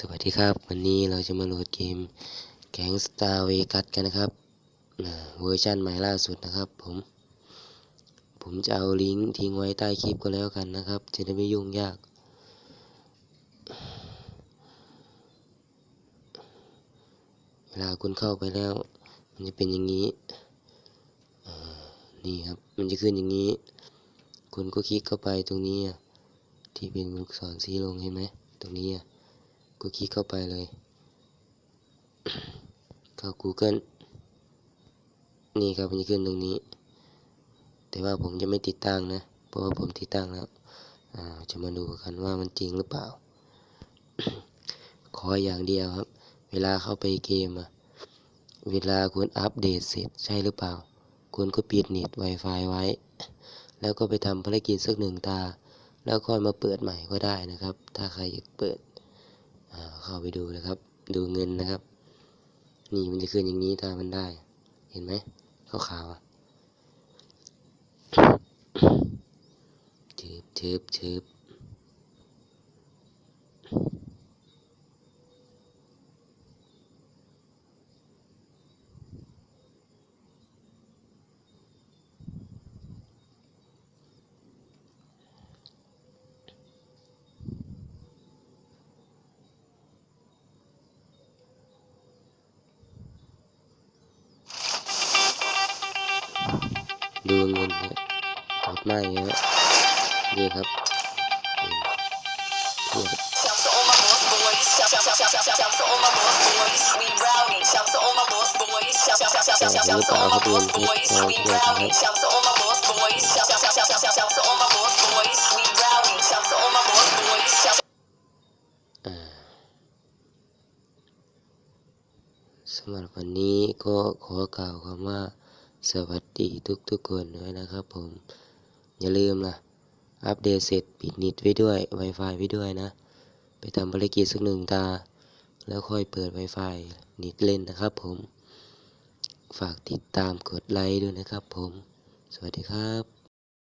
สวัสดีครับ วันนี้เราจะมาโหลดเกมแก๊งสตาร์เวกัสกันนะครับเวอร์ชันใหม่ล่าสุดนะครับผมผมจะเอาลิงก์ทิ้งไว้ใต้คลิปก็แล้วกันนะครับ จะได้ไม่ยุ่งยาก เวลาคุณเข้าไปแล้ว มันจะเป็นอย่างนี้นี่ครับมันจะขึ้นอย่างนี้ คุณก็คลิกเข้าไปตรงนี้ที่เป็นลูกศรสีลงเห็นไหมตรงนี้อะ ก็คลิกเข้าไปเลย เข้า Google นี่ครับมันจะขึ้นตรงนี้ แต่ว่าผมจะไม่ติดตั้งนะ เพราะว่าผมติดตั้งแล้วจะมาดูกันว่ามันจริงหรือเปล่า ขออย่างเดียวครับ เวลาเข้าไปเกมอะเวลาคุณอัปเดตเสร็จใช่หรือเปล่า คุณก็ปิดเน็ต Wi-Fi ไว้ แล้วก็ไปทำภารกิจสักหนึ่งตา แล้วค่อยมาเปิดใหม่ก็ได้นะครับ ถ้าใครอยากเปิด เข้าไปดูนะครับ ดูเงินนะครับ นี่มันจะขึ้นอย่างนี้ถ้ามันได้ เห็นไหมขาวขาวๆเชิบเชิบเชิบดูเงินนะกดมาอย่างเงี้ยนี่ครับอืมนี่ครับ Shouts to all my lost boys. Shout, shout, shout, shout, shout, shout to all my lost boys. We rowdy. Shout to all my lost boys. Shout, shout, shout, shout, shout, shout, shout to all my lost boys. We rowdy. Shout to all my lost boys. Shout, shout, shout, shout, shout, shout, shout to all my lost boys. We rowdy. Shout to all my lost boys. Shout. อ่าสำหรับวันนี้ก็ขอกล่าวคำว่า สวัสดีทุกทุกๆคนด้วยนะครับผม อย่าลืมนะ อัปเดตเสร็จปิดนิดไว้ด้วย Wi-Fi ไว้ด้วยนะ ไปทำภารกิจสักหนึ่งตา แล้วค่อยเปิด Wi-Fi นิดเล่นนะครับผม ฝากติดตามกดไลค์ด้วยนะครับผม สวัสดีครับ